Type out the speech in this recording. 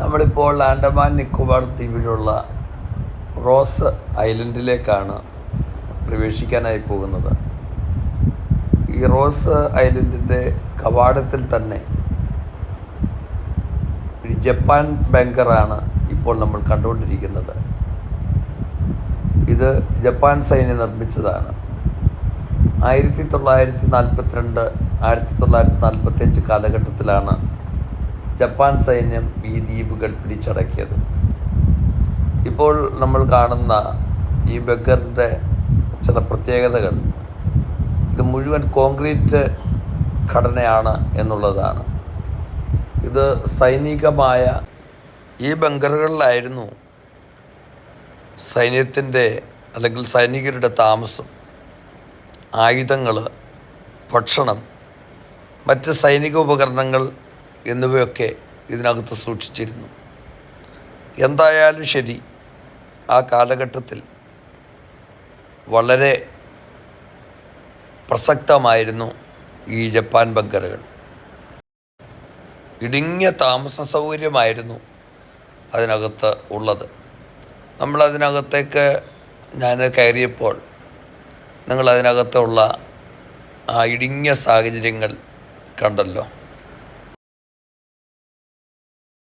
നമ്മളിപ്പോൾ ആൻഡമാൻ നിക്കോബാർ ദ്വീപിലുള്ള റോസ് ഐലൻഡിലേക്കാണ് പ്രവേശിക്കാനായി പോകുന്നത്. ഈ റോസ് ഐലൻഡിന്റെ കവാടത്തിൽ തന്നെ ജപ്പാൻ ബാങ്കറാണ് ഇപ്പോൾ നമ്മൾ കണ്ടുകൊണ്ടിരിക്കുന്നത്. ഇത് ജപ്പാൻ സൈന്യം നിർമ്മിച്ചതാണ്. ആയിരത്തി തൊള്ളായിരത്തി നാൽപ്പത്തിരണ്ട് ആയിരത്തി തൊള്ളായിരത്തി നാൽപ്പത്തഞ്ച് കാലഘട്ടത്തിലാണ് ജപ്പാൻ സൈന്യം ഈ ദ്വീപുകൾ പിടിച്ചടക്കിയത്. ഇപ്പോൾ നമ്മൾ കാണുന്ന ഈ ബഗറിന്റെ ചില പ്രത്യേകതകൾ. ഇത് മുഴുവൻ കോൺക്രീറ്റ് ഘടനയാണ് എന്നുള്ളതാണ്. ഇത് സൈനികമായ ഈ ബങ്കറുകളിലായിരുന്നു സൈന്യത്തിന്റെ അല്ലെങ്കിൽ സൈനികരുടെ താമസം ആയുധങ്ങൾ ഭക്ഷണം മറ്റ് സൈനിക ഉപകരണങ്ങൾ എന്നിവയൊക്കെ ഇതിനകത്ത് സൂക്ഷിച്ചിരുന്നു. എന്തായാലും ശരി ആ കാലഘട്ടത്തിൽ വളരെ പ്രസക്തമായിരുന്നു ഈ ജപ്പാൻ ബങ്കറുകൾ. ഇടുങ്ങിയ താമസ സൗകര്യമായിരുന്നു അതിനകത്ത് ഉള്ളത്. നമ്മൾ അതിനകത്തേക്ക് ഞാൻ കയറിയപ്പോൾ നിങ്ങൾ അതിനകത്തുള്ള ആ ഇടുങ്ങിയ സാഹചര്യങ്ങൾ കണ്ടല്ലോ.